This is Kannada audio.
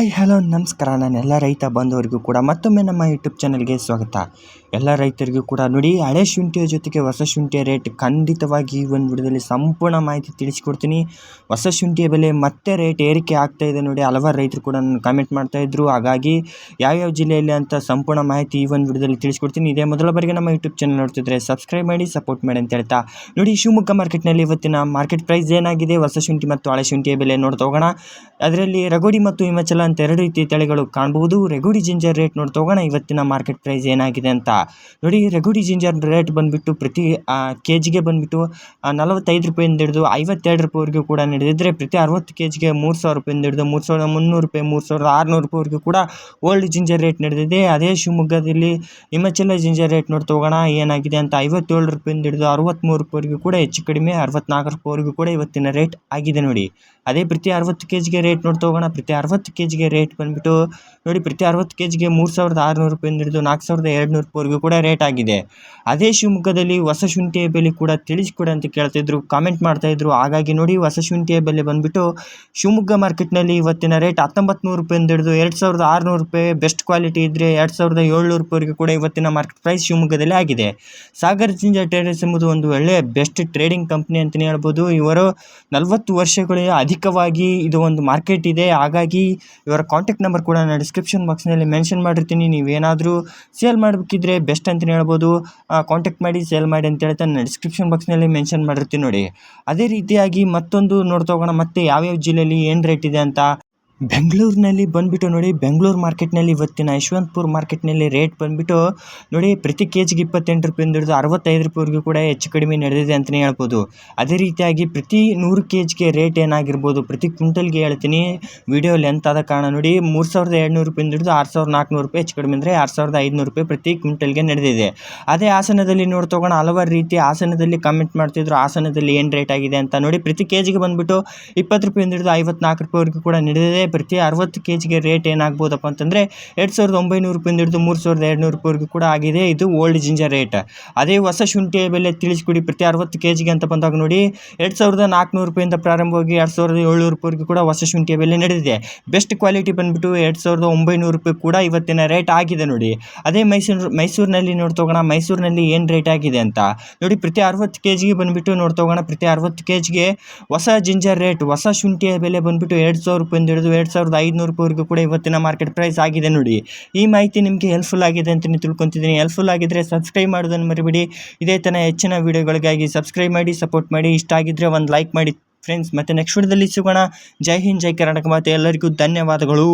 ಹಾಯ್, ಹಲೋ, ನಮಸ್ಕಾರ. ನಾನು ಎಲ್ಲ ರೈತ ಬಂಧುವರಿಗೂ ಕೂಡ ಮತ್ತೊಮ್ಮೆ ನಮ್ಮ ಯೂಟ್ಯೂಬ್ ಚಾನಲ್ಗೆ ಸ್ವಾಗತ. ಎಲ್ಲ ರೈತರಿಗೂ ಕೂಡ ನೋಡಿ, ಹಳೆ ಶುಂಠಿಯ ಜೊತೆಗೆ ಹೊಸ ಶುಂಠಿಯ ರೇಟ್ ಖಂಡಿತವಾಗಿ ಈ ಒಂದು ವಿಡಿಯೋದಲ್ಲಿ ಸಂಪೂರ್ಣ ಮಾಹಿತಿ ತಿಳಿಸ್ಕೊಡ್ತೀನಿ. ಹೊಸ ಶುಂಠಿಯ ಬೆಲೆ ಮತ್ತೆ ರೇಟ್ ಏರಿಕೆ ಆಗ್ತಾ ಇದೆ ನೋಡಿ, ಹಲವಾರು ರೈತರು ಕೂಡ ನಾನು ಕಾಮೆಂಟ್ ಮಾಡ್ತಾ ಇದ್ರು. ಹಾಗಾಗಿ ಯಾವ್ಯಾವ ಜಿಲ್ಲೆಯಲ್ಲಿ ಅಂತ ಸಂಪೂರ್ಣ ಮಾಹಿತಿ ಈ ಒಂದು ವಿಡಿಯೋದಲ್ಲಿ ತಿಳಿಸ್ಕೊಡ್ತೀನಿ. ಇದೇ ಮೊದಲ ಬಾರಿಗೆ ನಮ್ಮ ಯೂಟ್ಯೂಬ್ ಚಾನಲ್ ನೋಡ್ತಿದ್ರೆ ಸಬ್ಸ್ಕ್ರೈಬ್ ಮಾಡಿ ಸಪೋರ್ಟ್ ಮಾಡಿ ಅಂತ ಹೇಳ್ತಾ ನೋಡಿ, ಶಿವಮೊಗ್ಗ ಮಾರ್ಕೆಟ್ನಲ್ಲಿ ಇವತ್ತಿನ ಮಾರ್ಕೆಟ್ ಪ್ರೈಸ್ ಏನಾಗಿದೆ? ಹೊಸ ಶುಂಠಿ ಮತ್ತು ಹಳೆ ಶುಂಠಿಯ ಬೆಲೆ ನೋಡ್ತಾ ಹೋಗೋಣ. ಅದರಲ್ಲಿ ರಗೋಡಿ ಮತ್ತು ಹಿಮಾಚಲ ಅಂತ ಎರಡು ರೀತಿಯ ತಳಿಗಳು ಕಾಣಬಹುದು ರೆಗುಡಿ ಜಿಂಜರ್ ರೇಟ್ ನೋಡಿ ತಗೋಣ, ಇವತ್ತಿನ ಮಾರ್ಕೆಟ್ ಪ್ರೈಸ್ ಏನಾಗಿದೆ ಅಂತ. ನೋಡಿ, ರೆಗುಡಿ ಜಿಂಜರ್ ರೇಟ್ ಬಂದುಬಿಟ್ಟು ಪ್ರತಿ ಕೆ ಜಿಗೆ ಬಂದುಬಿಟ್ಟು ನಲವತ್ತೈದು ರೂಪಾಯಿಂದ ಹಿಡಿದು ಐವತ್ತೆರಡು ರೂಪಾಯಿವರೆಗೂ ಕೂಡ ನಡೆದಿದ್ದರೆ ಪ್ರತಿ ಅರವತ್ತು ಕೆ ಜಿಗೆ ಮೂರು ಸಾವಿರ ರೂಪಾಯಿಂದ ಹಿಡಿದು ಮೂರು ಸಾವಿರದ ಮುನ್ನೂರು ರೂಪಾಯಿ, ಮೂರು ಸಾವಿರದ ಆರುನೂರು ರೂಪಾಯಿವರೆಗೂ ಕೂಡ ಓಲ್ಡ್ ಜಿಂಜರ್ ರೇಟ್ ನಡೆದಿದೆ. ಅದೇ ಶಿವಮೊಗ್ಗದಲ್ಲಿ ಹಿಮಾಚಲ ಜಿಂಜರ್ ರೇಟ್ ನೋಡಿ ತಗೋಣ, ಏನಾಗಿದೆ ಅಂತ. ಐವತ್ತೇಳು ರೂಪಾಯಿಂದ ಹಿಡಿದು ಅರವತ್ತ್ಮೂರು ರೂಪಾಯಿವರೆಗೂ ಕೂಡ ಹೆಚ್ಚು ಕಡಿಮೆ ಅರವತ್ತ್ನಾಲ್ಕು ರೂಪಾಯಿವರೆಗೂ ಕೂಡ ಇವತ್ತಿನ ರೇಟ್ ಆಗಿದೆ ನೋಡಿ. ಅದೇ ಪ್ರತಿ ಅರವತ್ತು ಕೆ ಜಿಗೆ ರೇಟ್ ನೋಡ್ತಾ ಹೋಗೋಣ ಪ್ರತಿ ಅರವತ್ತು ಕೆ ಜಿಗೆ ರೇಟ್ ಬಂದುಬಿಟ್ಟು ನೋಡಿ, ಪ್ರತಿ ಅರವತ್ತು ಕೆ ಜಿಗೆ ಮೂರು ಸಾವಿರದ ಆರುನೂರು ರೂಪಾಯಿಂದ ಹಿಡಿದು ನಾಲ್ಕು ಸಾವಿರದ ಎರಡು ನೂರು ರೂಪಾಯಿವರೆಗೂ ಕೂಡ ರೇಟ್ ಆಗಿದೆ. ಅದೇ ಶಿವಮೊಗ್ಗದಲ್ಲಿ ಹೊಸ ಶುಂಠಿಯ ಬೆಲೆ ಕೂಡ ತಿಳಿಸ್ಕೊಡಿ ಅಂತ ಕೇಳ್ತಿದ್ರು ಕಾಮೆಂಟ್ ಮಾಡ್ತಾಯಿದ್ರು ಹಾಗಾಗಿ ನೋಡಿ, ಹೊಸ ಶುಂಠಿಯ ಬೆಲೆ ಬಂದುಬಿಟ್ಟು ಶಿವಮೊಗ್ಗ ಮಾರ್ಕೆಟ್ನಲ್ಲಿ ಇವತ್ತಿನ ರೇಟ್ ಹತ್ತೊಂಬತ್ತು ನೂರು ರೂಪಾಯಿಂದ ಹಿಡಿದು ಎರಡು ಸಾವಿರದ ಆರುನೂರು ರೂಪಾಯಿ ಬೆಸ್ಟ್ ಕ್ವಾಲಿಟಿ ಇದ್ದರೆ ಎರಡು ಸಾವಿರದ ಏಳ್ನೂರು ರೂಪಾಯಿವರೆಗೂ ಕೂಡ ಇವತ್ತಿನ ಮಾರ್ಕೆಟ್ ಪ್ರೈಸ್ ಶಿವಮೊಗ್ಗದಲ್ಲಿ ಆಗಿದೆ. ಸಾಗರ್ ಜಿಂಜರ್ ಟ್ರೇಡರ್ಸ್ ಎಂಬುದು ಒಂದು ಒಳ್ಳೆಯ ಬೆಸ್ಟ್ ಟ್ರೇಡಿಂಗ್ ಕಂಪ್ನಿ ಅಂತಲೇ ಹೇಳ್ಬೋದು. ಇವರು ನಲವತ್ತು ವರ್ಷಗಳ ಅಧಿಕವಾಗಿ ಇದು ಒಂದು ಮಾರ್ಕೆಟ್ ಇದೆ. ಹಾಗಾಗಿ ಇವರ ಕಾಂಟ್ಯಾಕ್ಟ್ ನಂಬರ್ ಕೂಡ ನಾನು ಡಿಸ್ಕ್ರಿಪ್ಷನ್ ಬಾಕ್ಸ್ನಲ್ಲಿ ಮೆನ್ಷನ್ ಮಾಡಿರ್ತೀನಿ. ನೀವೇನಾದರೂ ಸೇಲ್ ಮಾಡಬೇಕಿದ್ರೆ ಬೆಸ್ಟ್ ಅಂತಲೇ ಹೇಳ್ಬೋದು. ಕಾಂಟ್ಯಾಕ್ಟ್ ಮಾಡಿ ಸೇಲ್ ಮಾಡಿ ಅಂತ ಹೇಳ್ತಾ ನಾನು ಡಿಸ್ಕ್ರಿಪ್ಷನ್ ಬಾಕ್ಸ್ನಲ್ಲಿ ಮೆನ್ಷನ್ ಮಾಡಿರ್ತೀನಿ ನೋಡಿ. ಅದೇ ರೀತಿಯಾಗಿ ಮತ್ತೊಂದು ನೋಡ್ತಾ ಹೋಗೋಣ. ಮತ್ತೆ ಯಾವ್ಯಾವ ಜಿಲ್ಲೆಯಲ್ಲಿ ಏನು ರೇಟ್ ಇದೆ ಅಂತ ಬೆಂಗಳೂರಿನಲ್ಲಿ ಬಂದುಬಿಟ್ಟು ನೋಡಿ, ಬೆಂಗಳೂರು ಮಾರ್ಕೆಟ್ನಲ್ಲಿ ಇವತ್ತಿನ ಯಶವಂತಪುರ ಮಾರ್ಕೆಟ್ನಲ್ಲಿ ರೇಟ್ ಬಂದುಬಿಟ್ಟು ನೋಡಿ, ಪ್ರತಿ ಕೆ ಜಿಗೆ ಇಪ್ಪತ್ತೆಂಟು ರೂಪಾಯಿಂದ ಹಿಡಿದು ಅರವತ್ತೈದು ರೂಪಾಯಿವರೆಗೂ ಕೂಡ ಹೆಚ್ಚು ಕಡಿಮೆ ನಡೆದಿದೆ ಅಂತಲೇ ಹೇಳ್ಬೋದು. ಅದೇ ರೀತಿಯಾಗಿ ಪ್ರತಿ ನೂರು ಕೆ ಜಿಗೆ ರೇಟ್ ಏನಾಗಿರ್ಬೋದು, ಪ್ರತಿ ಕ್ವಿಂಟಲ್ಗೆ ಹೇಳ್ತೀನಿ. ವಿಡಿಯೋ ಲೆಂತ್ ಆದ ಕಾರಣ ನೋಡಿ, ಮೂರು ಸಾವಿರದ ಎರಡುನೂರು ರೂಪಾಯಿಂದ ಹಿಡಿದು ಆರು ಸಾವಿರದ ನಾಲ್ಕುನೂರು ರೂಪಾಯಿ ಹೆಚ್ಚು ಕಡಿಮೆ ಅಂದರೆ ಆರು ಸಾವಿರದ ಐದುನೂರು ರೂಪಾಯಿ ಪ್ರತಿ ಕ್ವಿಂಟಲ್ಗೆ ನಡೆದಿದೆ. ಅದೇ ಹಾಸನದಲ್ಲಿ ನೋಡಿ, ತಗೋಣ, ಹಲವಾರು ರೀತಿ ಹಾಸನದಲ್ಲಿ ಕಮೆಂಟ್ ಮಾಡ್ತಿದ್ರು ಹಾಸನದಲ್ಲಿ ಏನು ರೇಟ್ ಆಗಿದೆ ಅಂತ ನೋಡಿ, ಪ್ರತಿ ಕೆ ಜಿಗೆ ಬಂದುಬಿಟ್ಟು ಇಪ್ಪತ್ತು ರೂಪಾಯಿಂದ ಹಿಡಿದು ಐವತ್ನಾಲ್ಕು ರೂಪಾಯಿವರೆಗೂ ಕೂಡ ನಡೆದಿದೆ. ಪ್ರತಿ ಅರವತ್ತು ಕೆ ಜಿಗೆ ರೇಟ್ ಏನಾಗ್ಬೋದಪ್ಪ ಅಂತಂದರೆ ಎರಡು ಸಾವಿರದ ಒಂಬೈನೂರು ರೂಪಾಯಿಂದ ಹಿಡಿದು ಮೂರು ಸಾವಿರದ ಎರಡುನೂರು ರೂಪಾಯಿವರೆಗೂ ಕೂಡ ಆಗಿದೆ. ಇದು ಓಲ್ಡ್ ಜಿಂಜರ್ ರೇಟ್ ಅದೇ ಹೊಸ ಶುಂಠಿಯ ಬೆಲೆ ತಿಳಿಸ್ಕೊಡಿ. ಪ್ರತಿ ಅರವತ್ತು ಕೆ ಜಿಗೆ ಅಂತ ಬಂದಾಗ ನೋಡಿ, ಎರಡು ಸಾವಿರದ ನಾಲ್ಕುನೂರು ರೂಪಾಯಿಂದ ಪ್ರಾರಂಭವಾಗಿ ಎರಡು ಸಾವಿರದ ಏಳ್ನೂರು ರೂಪಾಯಿವರೆಗೂ ಕೂಡ ಹೊಸ ಶುಂಠಿಯ ಬೆಲೆ ನಡೆದಿದೆ. ಬೆಸ್ಟ್ ಕ್ವಾಲಿಟಿ ಬಂದುಬಿಟ್ಟು ಎರಡು ಸಾವಿರದ ಒಂಬೈನೂರು ರೂಪಾಯಿ ಕೂಡ ಇವತ್ತಿನ ರೇಟ್ ಆಗಿದೆ ನೋಡಿ. ಅದೇ ಮೈಸೂರು, ಮೈಸೂರಿನಲ್ಲಿ ನೋಡ್ತೋಗೋಣ ಮೈಸೂರಿನಲ್ಲಿ ಏನು ರೇಟ್ ಆಗಿದೆ ಅಂತ. ನೋಡಿ, ಪ್ರತಿ ಅರವತ್ತು ಕೆ ಜಿಗೆ ಬಂದುಬಿಟ್ಟು ನೋಡ್ತೋಗೋಣ ಪ್ರತಿ ಅರವತ್ತು ಕೆ ಜಿಗೆ ಹೊಸ ಜಿಂಜರ್ ರೇಟ್ ಹೊಸ ಶುಂಠಿಯ ಬೆಲೆ ಬಂದುಬಿಟ್ಟು ಎರಡು ಸಾವಿರ ರೂಪಾಯಿಂದ ಹಿಡಿದು ಎರಡು ಸಾವಿರದ ಐದುನೂರು ಕೂಡ ಇವತ್ತಿನ ಮಾರ್ಕೆಟ್ ಪ್ರೈಸ್ ಆಗಿದೆ ನೋಡಿ. ಈ ಮಾಹಿತಿ ನಿಮಗೆ ಹೆಲ್ಪ್ಫುಲ್ ಆಗಿದೆ ಅಂತ ತಿಳ್ಕೊತಿದ್ದೀನಿ. ಹೆಲ್ಪ್ಫುಲ್ ಆಗಿದ್ದರೆ ಸಬ್ಸ್ಕ್ರೈಬ್ ಮಾಡೋದನ್ನು ಮರಿಬೇಡಿ. ಇದೇ ಥರ ಹೆಚ್ಚಿನ ವೀಡಿಯೋಗಳಿಗಾಗಿ ಸಬ್ಸ್ಕ್ರೈಬ್ ಮಾಡಿ ಸಪೋರ್ಟ್ ಮಾಡಿ. ಇಷ್ಟ ಆಗಿದ್ದರೆ ಒಂದು ಲೈಕ್ ಮಾಡಿ. ಫ್ರೆಂಡ್ಸ್ ಮತ್ತು ನೆಕ್ಸ್ಟ್ ವಿಡಿಯೋದಲ್ಲಿ ಸಿಗೋಣ. ಜೈ ಹಿಂದ್, ಜೈ ಕರ್ನಾಟಕ ಮಾತೆ. ಎಲ್ಲರಿಗೂ ಧನ್ಯವಾದಗಳು.